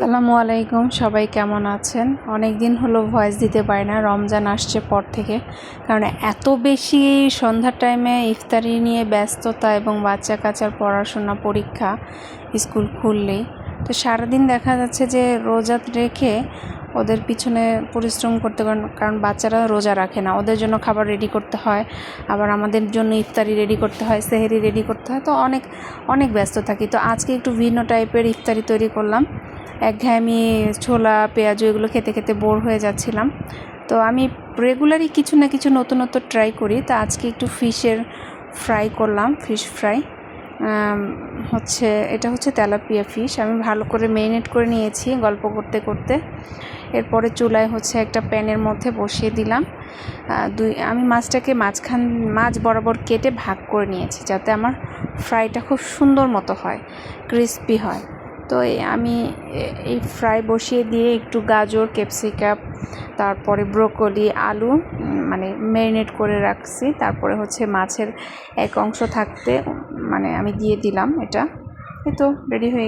আসসালামু আলাইকুম, সবাই কেমন আছেন? অনেক দিন হলো ভয়েস দিতে পারি না, রমজান আসছে পর থেকে। কারণ এত বেশি সন্ধ্যার টাইমে ইফতারি নিয়ে ব্যস্ততা এবং বাচ্চা কাচার পড়াশোনা, পরীক্ষা, স্কুল খুললেই। তো সারাদিন দেখা যাচ্ছে যে রোজা রেখে ওদের পিছনে পরিশ্রম করতে পারেন কারণ বাচ্চারা রোজা রাখে না। ওদের জন্য খাবার রেডি করতে হয়, আবার আমাদের জন্য ইফতারি রেডি করতে হয়, সেহেরি রেডি করতে হয়। তো অনেক অনেক ব্যস্ত থাকি। তো আজকে একটু ভিন্ন টাইপের ইফতারি তৈরি করলাম। একঘেয়েমি ছোলা, পেঁয়াজু, এগুলো খেতে খেতে বোর হয়ে যাচ্ছিলাম। তো আমি রেগুলারই কিছু না কিছু নতুনত্ব ট্রাই করি। তো আজকে একটু ফিশের ফ্রাই করলাম ফিশ ফ্রাই হচ্ছে, এটা হচ্ছে তেলাপিয়া ফিশ আমি ভালো করে মেরিনেট করে নিয়েছি গল্প করতে করতে। এরপরে চুলায় হচ্ছে একটা প্যানের মধ্যে বসিয়ে দিলাম। দুই, আমি মাছটাকে মাঝখান, মাছ বরাবর কেটে ভাগ করে নিয়েছি যাতে আমার ফ্রাইটা খুব সুন্দর মতো হয়, ক্রিস্পি হয়। তো আমি এই ফ্রাই বসিয়ে দিয়ে একটু গাজর, ক্যাপসিকাম, তারপরে ব্রোকলি, আলু মানে ম্যারিনেট করে রাখছি। তারপরে হচ্ছে মাছের এক অংশ থাকতে মানে আমি দিয়ে দিলাম এটা। এই তো, রেডি হয়ে